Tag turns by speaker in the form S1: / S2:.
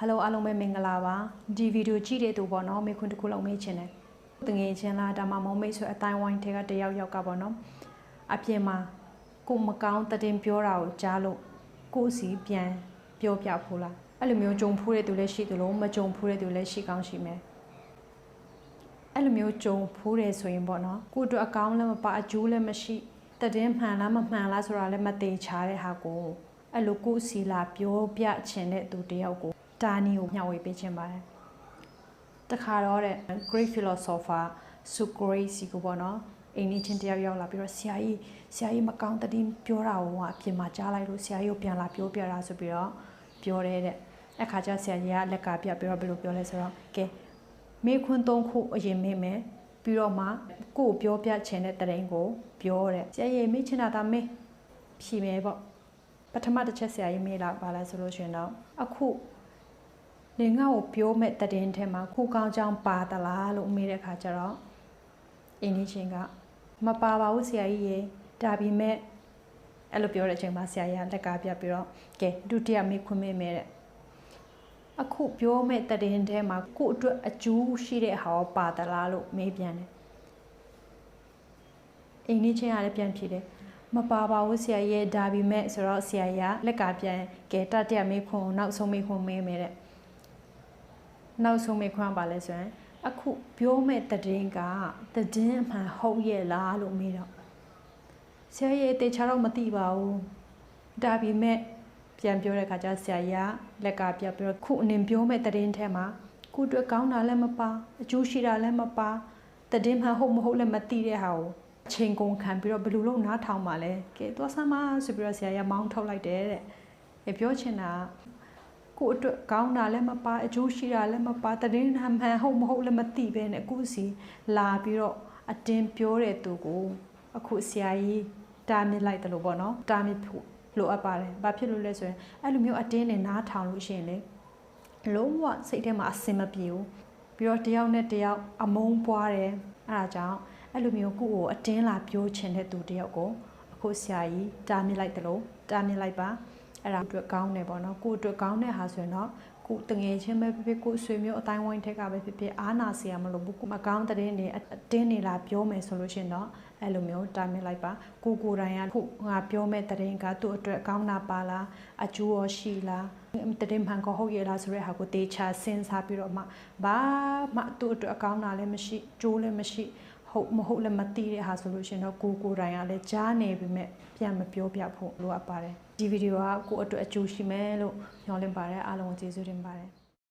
S1: ဟယ်လိုအားလုံးပဲမင်္ဂလာပါဒီဗီဒီယိုကြည့်တဲ့သူပေါ့နော်မေခွန်းတစ်ခုလုံးမေးချင်တယ်တငယ်ချင်းလားဒါမှမဟုတ်မိတ်ဆွေအတိုင်းဝိုင်းထဲကတယောက်ယောက်ကပေါ့နော်အပြင်မှာကိုမကောင်းတည်င်းပြောတာကိုကြားလို့ကိုယ်စီပြန်ပြောပြဖို့လားအဲ့လိုမျိုးကြုံဖူးတဲ့သူလည်းရှိသလိုမကြုံဖူးတဲ့သူလည်းရှိကောင်းရှိမယ်အဲ့လိုမျိုးကြုံဖူးတယ်ဆိုရင်ပေါ့နော်ကိုယ့်အတွက်အကောင်းလည်းမပါအကျိုးလည်းမရှိတည်င်းမှန်လားမမှန်လားဆိုတာလည်းမသေးချားတဲ့ဟာကိုအဲ့လိုကိုယ်စီလာပြောပြချင်တဲ့သူတယောက်ကို ဒါနီကိုမျှဝေပေးခြင်းပါတယ်တခါတော့တဲ့ great philosopher Socrates ကိုပေါ့နော်အိမ်နီးချင်းတယောက်ရောက်လာပြီးတော့ဆရာကြီးဆရာကြီးမကောင်းတည်းပြောတာကိုကအပြင်မှာကြားလိုက်လို့ဆရာကြီးကိုပြန်လာပြောပြတာဆိုပြီးတော့ပြောတယ်တဲ့အခါကျဆရာကြီးကလက်ကပြပြီးတော့ဘယ်လိုပြောလဲဆိုတော့ကဲမေခွန်းသုံးခုအရင်မေးမယ်ပြီးတော့မှကို့ကိုပြောပြချင်တဲ့တရင်ကိုပြောတဲ့ဆရာကြီးမေးချင်တာဒါမေးဖြေမယ်ပေါ့ပထမတစ်ချက်ဆရာကြီးမေးလာပါလဲဆိုလို့ရှိရင်တော့အခု နေငါ့ကိုပြောမဲ့တည်င်းထဲမှာခုကောင်းချောင်းပါသလားလို့မေးတဲ့အခါကျတော့အင်းကြီးချင်းကမပါပါဘူးဆရာကြီးရေဒါပေမဲ့အဲ့လိုပြောတဲ့အချိန်မှာဆရာကြီးကလက်ကပြပြီးတော့ကဲဒုတိယမေးခွန်းမေးမယ်တဲ့အခုပြောမဲ့တည်င်းထဲမှာကို့အတွက်အကျိုးရှိတဲ့ဟာရောပါသလားလို့မေးပြန်တယ်အင်းကြီးချင်းကလည်းပြန်ဖြေတယ်မပါပါဘူးဆရာကြီးရေဒါပေမဲ့ဆိုတော့ဆရာကြီးကလက်ကပြန်ကဲတတိယမေးခွန်းကိုနောက်ဆုံးမေးခွန်းမေးမယ်တဲ့ နောက်ဆုံးမေခွန်းပါလဲဆိုရင်အခုပြောမဲ့တည်င်းကတည်င်းအမှန်ဟုတ်ရဲ့လားလို့မေးတော့ဆရာကြီးတေချာတော့မသိပါဘူးဒါပေမဲ့ပြန်ပြောတဲ့ခါကျဆရာကြီးကလက်ကပြပြီးတော့ခုအနေပြောမဲ့တည်င်းထဲမှာခုအတွက်ကောင်းတာလည်းမပါအကျိုးရှိတာလည်းမပါတည်င်းမှန်ဟုတ်မဟုတ်လည်းမသိတဲ့ဟာကိုအချိန်ကုန်ခံပြီးတော့ဘယ်လိုလုပ်နားထောင်ပါလဲကဲသွားစမ်းပါဆိုပြီးတော့ဆရာကြီးမောင်းထုတ်လိုက်တယ်တဲ့ပြောချင်တာက ကိုယ့်အတွက်ကောင်းတာလည်းမပါအကျိုးရှိတာလည်းမပါတည်င်းမှန်ဟုတ်မဟုတ်လည်းမသိပဲနဲ့အခုစီလာပြီးတော့အတင်းပြောတဲ့သူကိုအခုဆရာကြီးတားမြစ်လိုက်တယ်လို့ပေါ့နော်တားမြစ်ဖို့လိုအပ်ပါတယ်ဘာဖြစ်လို့လဲဆိုရင်အဲ့လိုမျိုးအတင်းနဲ့နားထောင်လို့ရှိရင်လေလုံးဝစိတ်ထဲမှာအစင်မပြေဘူးပြီးတော့တယောက်နဲ့တယောက်အမုန်းပွားတယ်အဲ့ဒါကြောင့်အဲ့လိုမျိုးကိုယ့်ကိုအတင်းလာပြောချင်တဲ့သူတယောက်ကိုအခုဆရာကြီးတားမြစ်လိုက်တယ်လို့တားမြစ်လိုက်ပါ အဲ့ဒါအတွက်ကောင်းတယ်ပေါ့နော်ကိုအတွက်ကောင်းတဲ့ဟာဆိုရင်တော့ကိုတငယ်ချင်းပဲဖြစ်ဖြစ်ကိုဆွေမျိုးအတိုင်းဝိုင်းထက်ကပဲဖြစ်ဖြစ်အားနာစရာမလိုဘူးကိုမကောင်းတဲ့နေအတင်းနေလာပြောမယ်ဆိုလို့ရှိရင်တော့အဲ့လိုမျိုးတားမြစ်လိုက်ပါကိုကိုယ်တိုင်ကခုငါပြောမဲ့တဲ့ရင်ကသူ့အတွက်ကောင်းတာပါလားအကျိုးရောရှိလားတဲ့ရင်မှန်ကောဟုတ်ရဲ့လားဆိုတဲ့ဟာကိုတေချာစဉ်းစားပြီးတော့မှဘာမှသူ့အတွက်အကောင်းတာလည်းမရှိကျိုးလည်းမရှိ ဟုတ်မဟုတ်လည်းမသိတဲ့ဟာဆိုလို့ရှင်တော့ကိုကိုယ်တိုင်ကလည်းကြားနေပြီမဲ့ပြန်မပြောပြဖို့လိုအပ်ပါတယ်ဒီဗီဒီယိုကကိုယ့်အတွက်အကျိုးရှိမယ်လို့ညွှန်လင့်ပါတယ်အားလုံးကိုကျေးဇူးတင်ပါတယ်